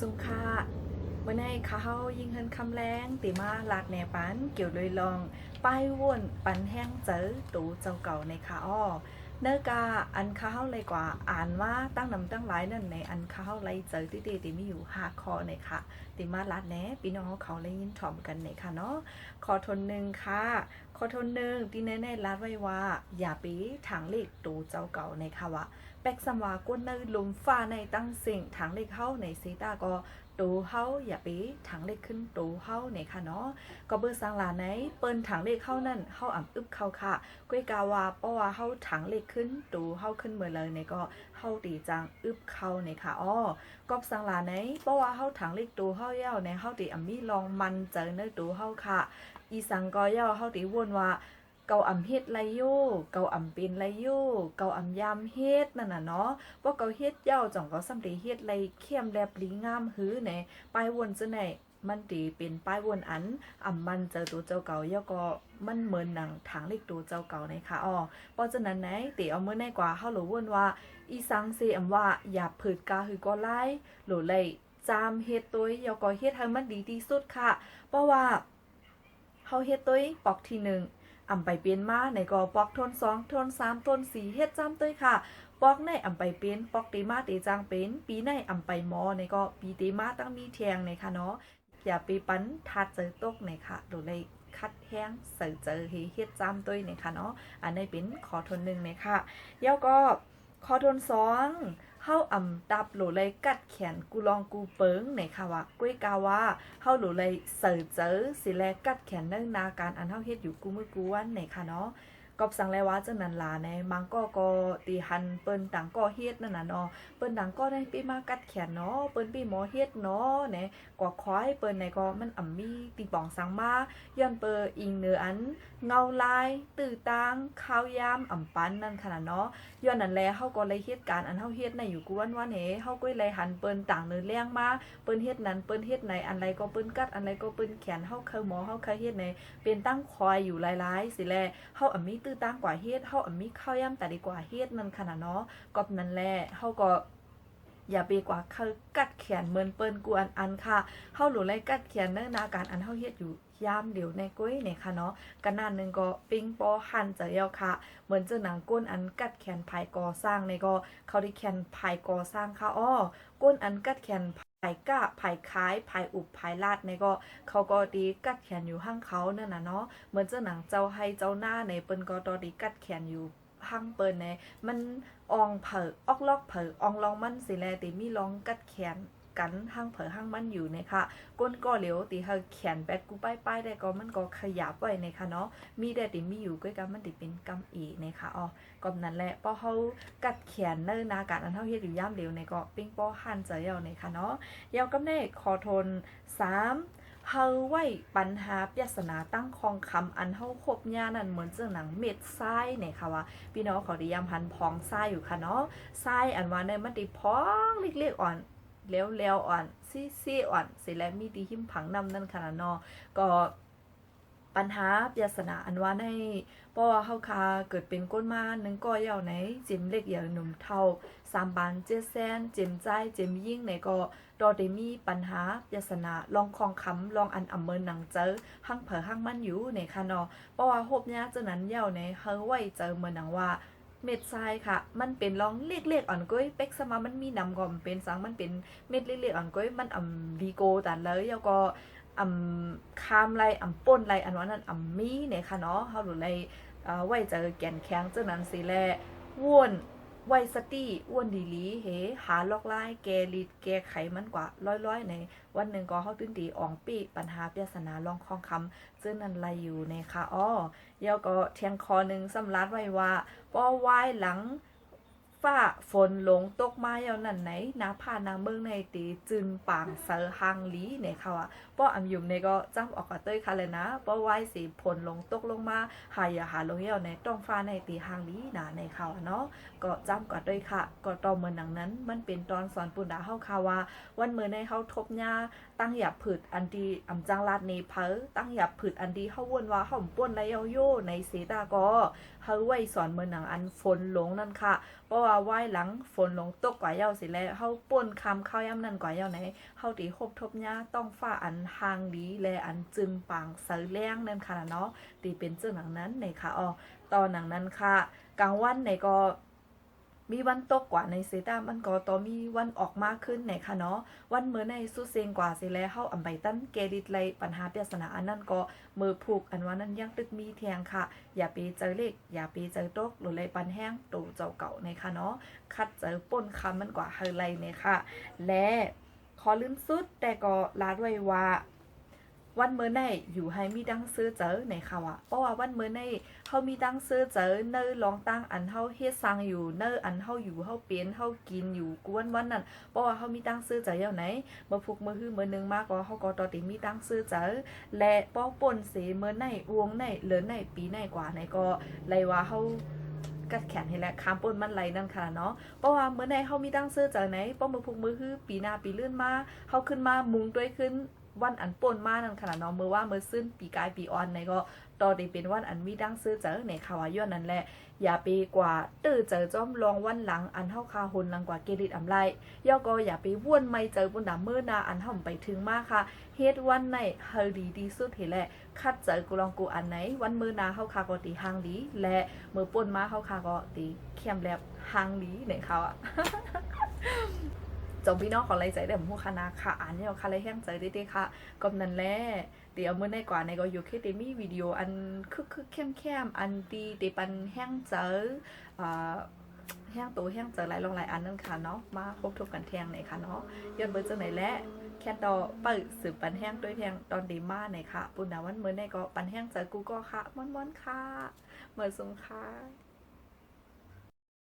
สุขค่าเมื่อในข้าเขายิงเฮินคำแรงติมาลาดแหนปันเกี่ยวเลยลอง ป้ายว่นปันแห้งเจอตูเจ้าเก่าในขาอ้อ เนื้อกาอันข้าเฮาเลยกว่าอ่านว่าตั้งนำตั้งหลายนั่นในอันข้าเฮาเลยเจอที่ดีติมีอยู่หาคอในค่ะติมาลาดแหนพี่น้องเขาเลยยินถ่อมกันในค่ะเนาะขอทนหนึ่งค่ะขอทนหนึ่งที่แน่ๆลาดไว้ว่า อย่าไปทางเลขตูเจ้าเก่าในค่ะว่าแปกสมวากวนในลุมฟ้าในตั้งสิ่งทางเลขเข้าในซีตาก็ ตูเฮาอย่าไปทางเลขขึ้นตูเฮาในค่ะเนาะก็เบอร์สังหลาไหนเปิ้นทางเลขเข้านั่นเฮาอ่ำอึบเข้าค่ะก้วยกาวาเพราะว่าเฮาทางเลขขึ้นตูเฮาขึ้นเมื่อเลยในก็เฮาตีจังอึบเข้าในค่ะอ้อกอบสังหลาไหนเพราะว่าเฮาทางเลขตูเฮาเย้าในเฮาตีอ่ำมีลองมันเจอในตูเฮาค่ะ อีสังก็เย้าเฮาตีวนว่า เกาอ่ำเฮ็ดไรโยเกาอ่ำเป็นไรโยเกาอ่ำยำเฮ็ดนั่นน่ะเนาะว่าเกาเฮ็ดเย้าจ่องเก็สำเร็จเฮ็ดไรเข้มแลบลีงามหื้อแหนป้ายวนจะไหนมันตีเป็นป้ายวนอันอ่ำมันเจอตัวเจ้าเก่าย้าก็มันเหมือนหนังทางเล็กตัวเจ้าเก่าในค่ะอ๋อเพราะฉะนั้นไหนตีเอาเมื่อในกว่าเฮาหลวนว่า อีสังเซอำว่าอย่าผืดกาหือก็ไล่หรือเลยจามเฮ็ดตัวเย้าก็เฮ็ดให้มันดีที่สุดค่ะ เพราะว่าเฮาเฮ็ดตัวปอกที่หนึ่ง อ่ำไปเปลี่ยนมาในก็ปอกทนสองทนสามทนสี่เฮ็ดจ้ำเต้ยค่ะ ปอกในอ่ำไปเปลี่ยนปอกตีมาตีจางเป็น ปีในอ่ำไปมอในก็ปีตีมาตั้งมีเทียงในค่ะเนาะอย่าไปปั้นทัดเจอตกในค่ะโดยเลยคัดแห้งเสือเจอเฮเฮ็ดจ้ำเต้ยในค่ะเนาะอันนี้เป็นขอทนหนึ่งในค่ะแล้วก็ขอทนสอง เฮาอ่ำตับโหลเลยกัดแขนกูลองกูเปิงในค่ะว่ากุ้ยกาว่าเฮาหลเลยเสิร์เจอสิแลกัดแขนเนื่องนาการอันเฮาเฮ็ดอยู่กูมือกูวันไหนค่ะเนาะ กอบสังแลว่าจังนั้นล่ะในมังก็ก็ตีหันเปิ้นต่างก็เฮ็ดนั่นน่ะเนาะเปิ้นต่างก็ได้ปีมากัดแขนเนาะเปิ้นปีหมอเฮ็ดเนาะแหนกว่าควายเปิ้นในก็มันอ่ำมีตีปองสังมาย้อนเปออิงเนืออัน เงาลาย ตื้อตางข้าวยามอ่ำปันนั่นค่ะเนาะย้อนนั้นแลเฮาก็เลยเฮ็ดการอันเฮาเฮ็ดในอยู่กวนวันเฮเฮาก็เลยหันเปิ้นต่างเนื้อเลี้ยงมาเปิ้นเฮ็ดนั้นเปิ้นเฮ็ดไหนอันใดก็เปิ้นกัดอันใดก็เปิ้นแขนเฮาเคยหมอเฮาเคยเฮ็ดในเป็นตั้งคอยอยู่หลายๆสิแลเฮาอะมีตอตั้งกว่าเฮ็ดเฮาอะมีข้าวยามแต่ดีกว่าเฮ็ดนั่นขนาดเนาะก็นั่นแหละเฮาก็อย่าไปกว่าคือกัดแขนเหมือนเปิ้นกูอันอันค่ะเฮาหลูไลกัดแขนเนื่อนาการอันเฮาเฮ็ดอยู่ยามเดียวในก้ยเนี่ยค่ะเนาะกันนานนึงก็ปิ้งปอหันจะเยาค่ะ เหมือนเจอหนังก้นอันกัดแขนภายก่อสร้างในก็เขาได้แขนภายก่อสร้างค่ะอ้อก้นอันกัดแขน ภายกะภายคล้ายภายอุบภายลาดในก็เขาก็ดีกัดแขนอยู่ห้างเขาเนี่ยนะเนาะเหมือนเจ้าหนังเจ้าให้เจ้าหน้าในเปิ้นก็ตอดีกัดแขนอยู่ห้างเปิ้นในมันอองเผอออกลอกเผออองลองมันสิแลติมีลองกัดแขน กันห้างเผอห้างมันอยู่ในค่ะก้นก็เหลียวตีเฮาแขนแบกกูป้ายป้ายได้ก็มันก็ขยับไว้ในค่ะเนาะมีได้ติมีอยู่ก้อยกันมันติเป็นกำอีในค่ะอ๋อก็นั่นแหละพอเขากัดแขนเนิ่นนาการอันเท่าเฮ็ดอยู่ย่ามเดียวในก็ปิ้งป้อหันเจอเยาในค่ะเนาะเยาวกำเน่ขอทนสามเฮาไว้ปัญหาปริศนาตั้งคองคำอันเฮาคบญานั่นเหมือนเจ้าหนังเม็ดทรายเนี่ยค่ะว่าพี่น้องขาไดียามพันพองทรายอยู่ค่ะเนาะทรายอันว่าในมันติพองเล็กๆอ่อน เลี้ยวอ่อนซี่ๆอ่อนสิและมีดีหิมผังนำนั่นค่ะเนาะก็ปัญหาปริศนาอันว่าในเพราะว่าเฮาคาเกิดเป็นก้นมาหนึ่งก็ยาวไหนจิมเล็กอย่างหนุ่มเท่าสามบานเจดแซนเจิมใจเจิมยิ่งในก็ดอได้มีปัญหาปริศนาลองคองคำลองอันอำเมินหนังเจอหั่งเผอหั่งมั่นอยู่ในค่ะเนาะเพราะว่าหบเนี้ยเจ้านั้นยาวในเฮาไว้เจอเมือนหนังว่า เม็ดทรายค่ะ มันเป็นรองเล็กๆอ่อนก้อยเป็กสมามันมีนำก่อมเป็นสังมันเป็นเม็ดเล็กๆอ่อนก้อยมันอ่ำดีโกแต่เลยแล้วก็อ่ำคามไรอ่ำป่นไรอันว่านั้นอ่ำมีเนี่ยค่ะเนาะเขาหรือไรเอ่อไว้เจอแก่นแข็งเจ้านั้นสิแลว่วน ไวสตี้อ้วนดีลีเฮหาลอกไล่แกลิดแกไขมันกว่าร้อยๆในวันหนึ่งก็เฮาตื่นตีอ่องปีปัญหาปริศนาลองคองคำซึ่งนันไรอยู่ในค่ะอ้อเดี๋ยวก็เทียงคอหนึ่งสำลัดไว้ว่าป้อไว้หลัง ฝ้าฝนลงตกมาเยาวนั่นไหนนาผ่านางเมืองในตีจึนปางเซอฮังลีเนี่ยค่ะว่าป้ออำยุมในก็จ้ำออกกระเต้ยค่ะเลยนะป้อไว้สีฝนลงตกลงมาหายาหาลงเยาวในต้องฟ้าในตีฮังลีนะในข่าเนาะก็จ้ำกัด้วยค่ะ ก็ตอนเมือหนังนั้น มันเป็นตอนสอนปุณดาเฮาค่ะว่า วันเมื่อในเฮาทบหญ้าตั้งหยับผืดอันดีอำจังลาดเนเพอตั้งหยับผืดอันดีเฮาวนว่าเฮาป่วนไรเยาโยในเสตาก็เฮาไว้สอนเมือหนังอันฝนลงนั่นค่ะเพราะว่าไหว้หลังฝนลงตกกว่าเย้าสิแล้วเฮาป่นคำข้าย่ำนั่นกว่าเย้าไหนเฮาตีคบทบหญ้าต้องฝ้าอันหางดีและอันจึงปางเสือแรงนั่นค่ะเนาะตีเป็นเจ้าหนังนั้นในค่ะอ๋อตอนหนังนั้นค่ะ กลางวันในก็ มีวันตกกว่าในเซตามันก็ต่อมีวันออกมากขึ้นในค่ะเนาะวันเมื่อในสุเซงกว่าสิแล้วเฮาอำไปตั้นเกดิตไลปัญหาปริศนาอันนั้นก็มือผูกอันว่านั้นยังตึกมีเทียงค่ะ อย่าไปเจอเลขอย่าไปเจอตกหรือเลยปันแห้งตูเจ้าเก่าในค่ะเนาะคัดเจอป่นคำมันกว่าเฮไลในค่ะ และขอลืมสุดแต่ก็ลาด้วยว่า วันเมื่อในอยู่ให้มีดังซื้อเจอในค่ะว่าเพราะว่าวันเมื่อในเฮามีดังซื้อเจอเนอลองตั้งอันเฮาเฮ็ดสร้างอยู่เนออันเฮาอยู่เฮาเปลี่ยนเฮากินอยู่กวนวันนั้นเพราะว่าเฮามีดังซื้อเจอเยาไหนเมื่อพุกเมื่อฮื้อเมื่อหนึงมากก็เฮาก็ต่อติมีดังซื้อเจอและป้อป่นเสเมื่อในวงในเหลือในปีในกว่าในก็เลยว่าเฮากัดแขนให้แหละค้ามปนมันไหลนั่นค่ะเนาะ เพราะว่าเมื่อในเฮามีตั้งเสื้อจากไหนป้อมือพุกมือฮื้อปีหน้าปีเลื่อนมาเฮาขึ้นมามุงด้วยขึ้น วันอันปนมานั่นค่ะเนาะเมื่อว่าเมื่อซึ้นปีกายปีออนในก็ตอนนี้เป็นวันอันมีดังซื้อเจอในข่าวาย้อนนั่นแหละ อย่าไปกว่าตื้อเจอจอมลองวันหลังอันเฮาคาหุนหลังกว่าเกลิดอำไลย่อก็อย่าไปว่วนไม่เจอบุญดาเมื่อนาอันเฮาไปถึงมากค่ะเฮ็ดวันไหนเฮาดีดีสุดเห็นแหละคัดเจอกูลองกูอันไหน วันมือนาเฮาคาก็ตีหางดี และมือป่นมาเฮาคาก็ตีเข้มแลบหางดีในเขาอะ จงพี่น้องของไล่ใจเดี๋ยวผู้คณะค่ะอ่านเนี่ยค่ะไล่แห้งใจได้ๆค่ะก็นั่นแหละเดี๋ยวเมื่อในกว่าในก็อยู่แค่เตมีวิดีโออันคึกคึกเข้มเข้มๆอันดีเตปันแห้งเจออ่าแห้งตัวแห้งเจอหลายลงหลายอันนั่นค่ะเนาะมาพบทบกันแทงไหนค่ะเนาะยอดเบอร์จังไหนและแค่ตอเปิดสืบปันแห้งด้วยแทงตอนดีมาไหนค่ะ ปุณณาวันเมื่อในก็ปันแห้งเจอกูก็ค่ะม่อนๆค่ะเมื่อสงค่ะ